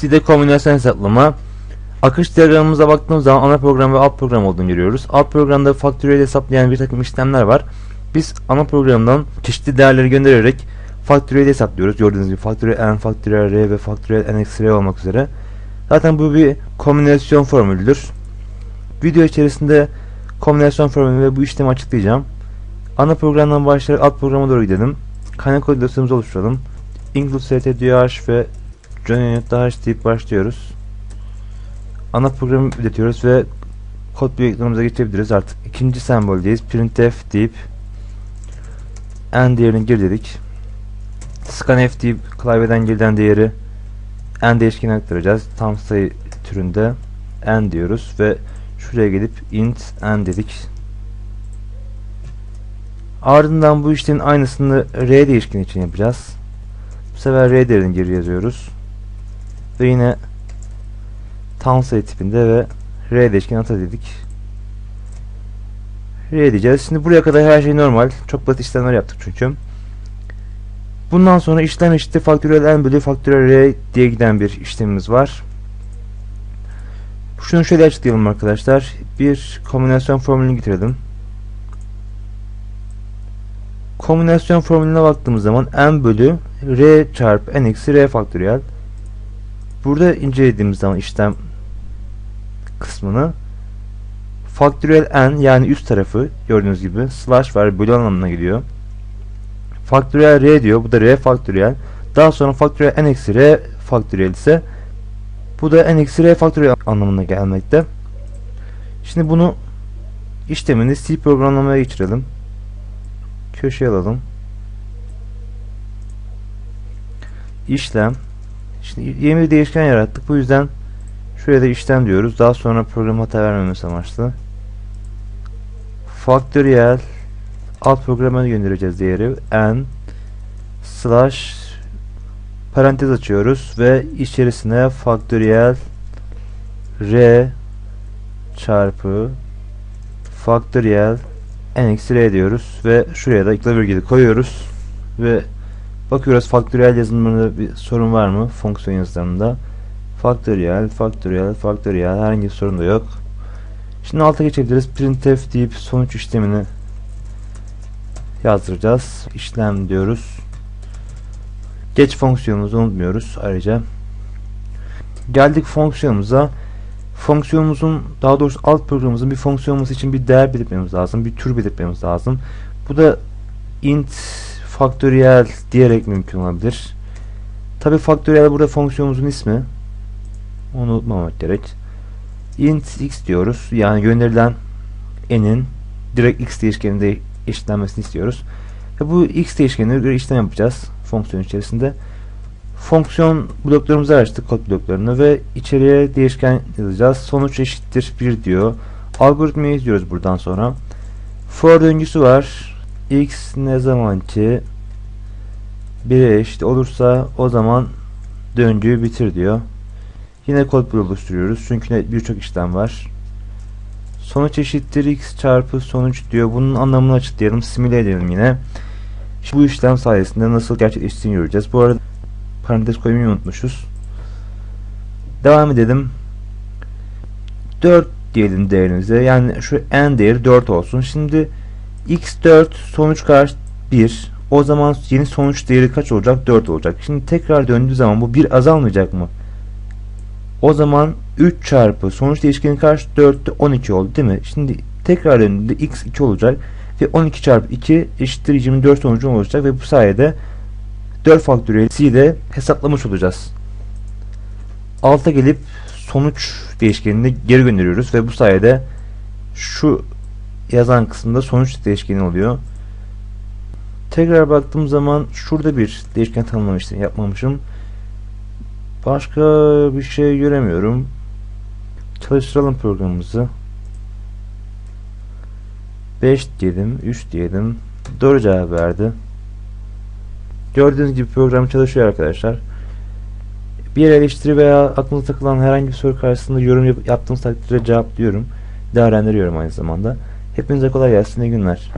C'de kombinasyon hesaplama. Akış diyagramımıza baktığımız zaman ana program ve alt program olduğunu görüyoruz. Alt programda faktöriyel hesaplayan bir takım işlemler var. Biz ana programdan çeşitli değerleri göndererek faktöriyel hesaplıyoruz. Gördüğünüz gibi faktöriyel n, faktöriyel r ve faktöriyel n eksi r olmak üzere. Zaten bu bir kombinasyon formülüdür. Video içerisinde kombinasyon formülü ve bu işlemi açıklayacağım. Ana programdan başlayarak alt programa doğru gidelim. Kaynak dosyamızı oluşturalım. Include stdh ve join.h deyip başlıyoruz. Ana programı üretiyoruz ve kod büyüklüğümüze geçebiliriz. Artık ikinci semboldeyiz. Printf deyip n değerini gir dedik. Scanf deyip klavyeden gelen değeri n değişkenine aktaracağız. Tam sayı türünde n diyoruz ve şuraya gelip int n dedik. Ardından bu işlemin aynısını r değişkeni için yapacağız. Bu sefer r değerini geri yazıyoruz. Ve yine tam sayı tipinde ve r değişkeni ata dedik. R diyeceğiz. Şimdi buraya kadar her şey normal. Çok basit işlemler yaptık çünkü. Bundan sonra işlem eşittir faktöriyel n bölü faktöriyel r diye giden bir işlemimiz var. Şunu şöyle açıklayalım arkadaşlar. Bir kombinasyon formülünü getirelim. Kombinasyon formülüne baktığımız zaman n bölü r çarpı n eksi r faktöriyel. Burada incelediğimiz zaman işlem kısmını faktöriyel n yani üst tarafı gördüğünüz gibi slash var bölü anlamına geliyor. Faktöriyel r diyor. Bu da r faktöriyel. Daha sonra faktöriyel n eksi r faktöriyel ise bu da n eksi r faktöriyel anlamına gelmekte. Şimdi bunu işlemini C programlamaya geçirelim. Köşeye alalım. İşlem. Şimdi yeni bir değişken yarattık. Bu yüzden şuraya da işlem diyoruz. Daha sonra program hata vermemesi amaçlı. Faktöriyel alt programa göndereceğiz değeri n slash parantez açıyoruz ve içerisine faktöriyel r çarpı faktöriyel n eksi r diyoruz ve şuraya da virgülü koyuyoruz ve bakıyoruz faktöriyel yazılımında bir sorun var mı fonksiyon yazılımında faktöriyel faktöriyel faktöriyel herhangi bir sorun da yok şimdi alta geçebiliriz printf deyip sonuç işlemini yazdıracağız. İşlem diyoruz. Geç fonksiyonumuzu unutmuyoruz ayrıca. Geldik fonksiyonumuza. Fonksiyonumuzun daha doğrusu alt programımızın bir fonksiyonumuz için bir değer belirtmemiz lazım. Bir tür belirtmemiz lazım. Bu da int faktöriyel diyerek mümkün olabilir. Tabi faktöriyel burada fonksiyonumuzun ismi. Onu unutmamak gerek. int x diyoruz. Yani gönderilen n'in direkt x değişkeninde eşitlenmesini istiyoruz. Ve bu x değişkenine göre işlem yapacağız fonksiyon içerisinde. Fonksiyon bloklarımızı açtık kod bloklarını ve içeriye değişken yazacağız. Sonuç eşittir 1 diyor. Algoritmayı izliyoruz buradan sonra. For döngüsü var. X ne zaman ki 1'e eşit olursa o zaman döngüyü bitir diyor. Yine kod oluşturuyoruz. Çünkü birçok işlem var. Sonuç eşittir x çarpı sonuç diyor. Bunun anlamını açıklayalım. Simüle edelim yine. Şimdi bu işlem sayesinde nasıl gerçekleştiğini göreceğiz. Bu arada parantez koymayı unutmuşuz. Devam edelim. 4 diyelim değerimize. Yani şu n değeri 4 olsun. Şimdi x4 sonuç kaç? 1. O zaman yeni sonuç değeri kaç olacak? 4 olacak. Şimdi tekrar döndüğü zaman bu 1 azalmayacak mı? O zaman 3 çarpı sonuç değişkeni kaç? 4'te 12 oldu değil mi? Şimdi tekrar döndüğünde x 2 olacak ve 12 çarpı 2 eşittir 24 sonucu olacak ve bu sayede 4 faktöriyel c'de hesaplamış olacağız. Alta gelip sonuç değişkenini geri gönderiyoruz ve bu sayede şu yazan kısımda sonuç değişkeni oluyor. Tekrar baktığım zaman şurada bir değişken tanımlamıştım, yapmamışım. Başka bir şey göremiyorum. Çalıştıralım programımızı. 5 diyelim, 3 diyelim. Doğru cevap verdi. Gördüğünüz gibi program çalışıyor arkadaşlar. Bir eleştiri veya aklınıza takılan herhangi bir soru karşısında yorum yap yaptığınız takdirde cevaplıyorum. Değerlendiriyorum aynı zamanda. Hepinize kolay gelsin. İyi günler.